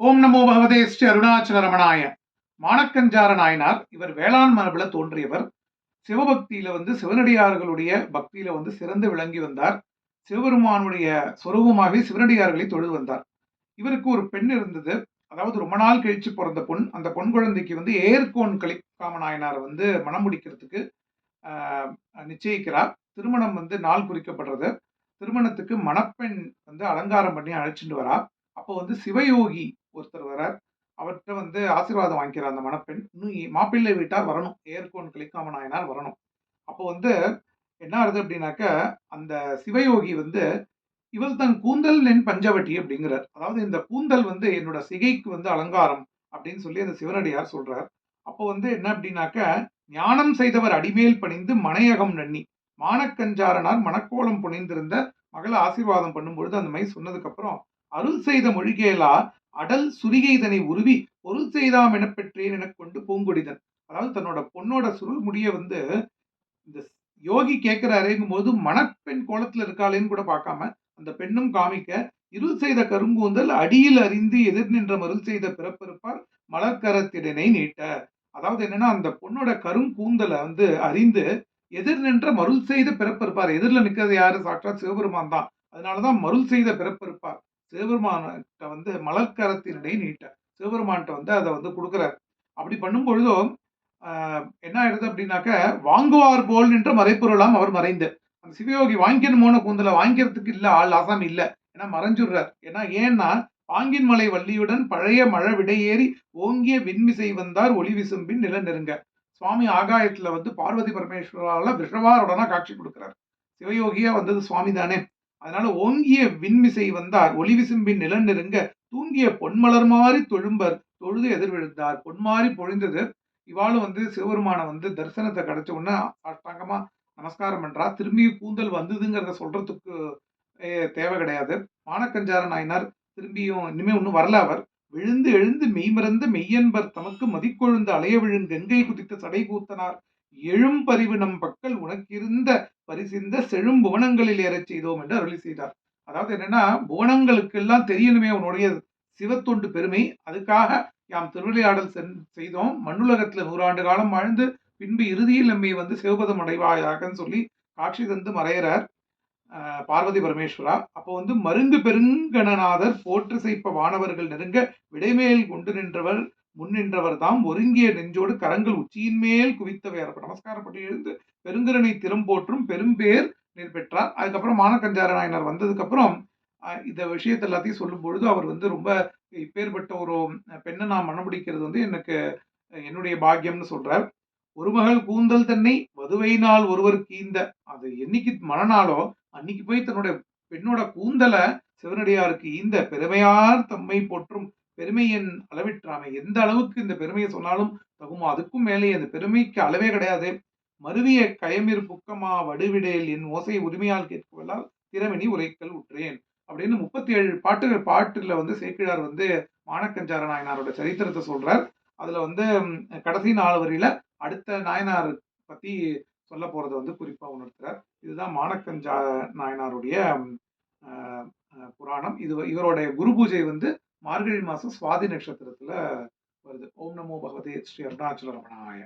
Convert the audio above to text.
ஓம் நமோ பகவதே ஸ்ரீ அருணாச்சல ரமணாய. மாணக்கஞ்சார நாயனார் இவர் வேளாண் மரபுல தோன்றியவர். சிவபக்தியில வந்து சிவனடியார்களுடைய பக்தியில வந்து சிறந்து விளங்கி வந்தார். சிவபெருமானுடைய சொரூபமாகவே சிவனடியார்களை தொழுது வந்தார். இவருக்கு ஒரு பெண் இருந்தது. அதாவது ரொம்ப நாள் கழிச்சு பிறந்த பொன். அந்த பொன் குழந்தைக்கு வந்து ஏர்கோன் கலிக்காம நாயனார் வந்து மனம் முடிக்கிறதுக்கு நிச்சயிக்கிறார். திருமணம் வந்து நாள் குறிக்கப்படுறது. திருமணத்துக்கு மணப்பெண் வந்து அலங்காரம் பண்ணி அழைச்சிட்டு வரா. அப்போ வந்து சிவயோகி ஒருத்தர் வரார். அவர்கிட்ட வந்து ஆசீர்வாதம் வாங்கிக்கிறார் அந்த மணப்பெண். இன்னும் மாப்பிள்ளை வீட்டார் வரணும். ஏர்கோன் கிளிக்காம நாயனார் வரணும். அப்போ வந்து என்ன ஆகுது அப்படின்னாக்க அந்த சிவயோகி வந்து இவள் தன் கூந்தல் என் பஞ்சவட்டி அப்படிங்கிறார். அதாவது இந்த கூந்தல் வந்து என்னோட சிகைக்கு வந்து அலங்காரம் அப்படின்னு சொல்லி அந்த சிவனடியார் சொல்றார். அப்போ வந்து என்ன அப்படின்னாக்க ஞானம் செய்தவர் அடிமேல் பணிந்து மனையகம் நன்னி. மானக்கஞ்சாரனார் மணக்கோலம் புனைந்திருந்த மகளை ஆசீர்வாதம் பண்ணும்பொழுது அந்த மாதிரி சொன்னதுக்கப்புறம் அருள் செய்த மொழிகேலா அடல் சுரிகைதனை உருவி பொருள் செய்தாம் என பெற்றேன் என கொண்டு பூங்கொடிதன். அதாவது தன்னோட பொண்ணோட சுருள் முடிய வந்து இந்த யோகி கேட்கிறாருங்கும் போது மணப்பெண் கோலத்தில் இருக்காளேன்னு கூட பார்க்காம அந்த பெண்ணும் காமிக்க இருள் செய்த கருங்கூந்தல் அடியில் அறிந்து எதிர் நின்ற மருள் செய்த பிறப்பிருப்பார் மலர்கரத்திடனை நீட்ட அதாவது என்னன்னா அந்த பொண்ணோட கருங்கூந்தலை வந்து அறிந்து எதிர் நின்ற மருள் செய்த பிறப்பிருப்பார் எதிரில் நிற்கிறது யாரு? சாட்சாத் சிவபெருமான் தான். அதனாலதான் மருள் செய்த பிறப்பிருப்பார் சிவபெருமான்கிட்ட வந்து மலர்கரத்தினுடைய நீட்ட சிவபெருமான்கிட்ட வந்து அதை வந்து கொடுக்குறார். அப்படி பண்ணும் பொழுதும் என்ன ஆயிடுது அப்படின்னாக்க வாங்குவார் போல் நின்ற மறைப்பொருளாம் அவர் மறைந்து. அந்த சிவயோகி வாங்கிக்கணுமோன கூந்தலை வாங்கிக்கிறதுக்கு இல்லை ஆள் ஆசாமி இல்லை ஏன்னா மறைஞ்சுடுறார். ஏன்னா ஏன்னா பாங்கின் மலை வள்ளியுடன் பழைய மழை விடையேறி ஓங்கிய விண்மிசை வந்தார் ஒளி விசும்பின் நில நெருங்க. சுவாமி ஆகாயத்துல வந்து பார்வதி பரமேஸ்வரால விஷவாருடனா காட்சி கொடுக்கிறார். சிவயோகியா வந்தது சுவாமி தானே அதனால ஓங்கிய விண்மிசை வந்தார். ஒளி விசும்பின் நில நெருங்க தூங்கிய பொன்மலர் மாறி தொழும்பர் தொழுது எதிர்விழுந்தார். பொன்மாறி பொழிந்தது. இவாளும் வந்து சிவபெருமான வந்து தரிசனத்தை கிடைச்ச உடனே அஷ்டாங்கமா நமஸ்காரம் பண்றா. திரும்பி கூந்தல் வந்ததுங்கிறத சொல்றதுக்கு தேவை கிடையாது. மானக்கஞ்சார நாயனார் திரும்பியும் இனிமே ஒன்றும் வரல அவர். விழுந்து எழுந்து மெய்மறந்த மெய்யன்பர் தமக்கு மதிக்கொழுந்து அலைய விழுங் கங்கை குதித்த சடை கூத்தனார் எழும்பறிவு நம் பக்கல் உனக்கிருந்த பரிசிந்த செழும் புவனங்களில் ஏறச் செய்தோம் என்று அருளி செய்தார். அதாவது என்னன்னா புவனங்களுக்கெல்லாம் தெரியணுமே உன்னுடைய சிவத்தொண்டு பெருமை. அதுக்காக யாம் திருவிளையாடல் சென் செய்தோம். மண்ணுலகத்தில் நூறாண்டு காலம் வாழ்ந்து பின்பு இறுதியில் நம்மை வந்து சிவபதம் அடைவாயாகன்னு சொல்லி காட்சி தந்து மறையிறார் பார்வதி பரமேஸ்வரா. அப்போ வந்து மருங்கு பெருங்கணநாதர் போற்று செய்ப்ப வானவர்கள் நெருங்க விடைமேல் கொண்டு நின்றவர் முன் நின்றவர் தாம் ஒருங்கிய நெஞ்சோடு கரங்கள் உச்சியின் மேல் குவித்தவையார் அப்ப நமஸ்காரப்பட்டு எழுந்து பெருங்கருணை திறம்போற்றும் பெரும்பேர் நீர் பெற்றார். அதுக்கப்புறம் மானக்கஞ்சார நாயனார் வந்ததுக்கப்புறம் இந்த விஷயத்தை எல்லாத்தையும் சொல்லும் பொழுது அவர் வந்து ரொம்ப இப்பேற்பட்ட ஒரு பெண்ணை நான் மணமுடிக்கிறது வந்து எனக்கு என்னுடைய பாக்கியம்னு சொல்றார். ஒரு மகள் கூந்தல் தன்னை வதுவையினால் ஒருவர் கீந்த அது என்னைக்கு மனநாளோ அன்னைக்கு போய் தன்னுடைய பெண்ணோட கூந்தலை சிவனடியாருக்கு ஈந்த பெருமையார் தம்மை போற்றும் பெருமையின் அளவிற்றாமை. எந்த அளவுக்கு இந்த பெருமையை சொன்னாலும் தகுமோ? அதுக்கும் மேலே அந்த பெருமைக்கு அளவே கிடையாது. மருவிய கயமிர் புக்கமா வடுவிடேல் என் ஓசை உரிமையால் கேட்கவல்லால் திறமினி உரைக்கல் உற்றேன் அப்படின்னு முப்பத்தி ஏழு பாட்டுகள் பாட்டுல வந்து சேக்கிழார் வந்து மானக்கஞ்சார நாயனாரோட சரித்திரத்தை சொல்றார். அதுல வந்து கடைசி நாலு வரியில அடுத்த நாயனார் பத்தி சொல்ல போகிறத வந்து குறிப்பா உணர்த்துறார். இதுதான் மானக்கஞ்சா நாயனாருடைய புராணம். இது இவருடைய குரு பூஜை வந்து மார்கழி மாதம் சுவாதி நட்சத்திரத்தில் வருது. ஓம் நமோ பகவதே ஸ்ரீ அருணாச்சல ரமணாய.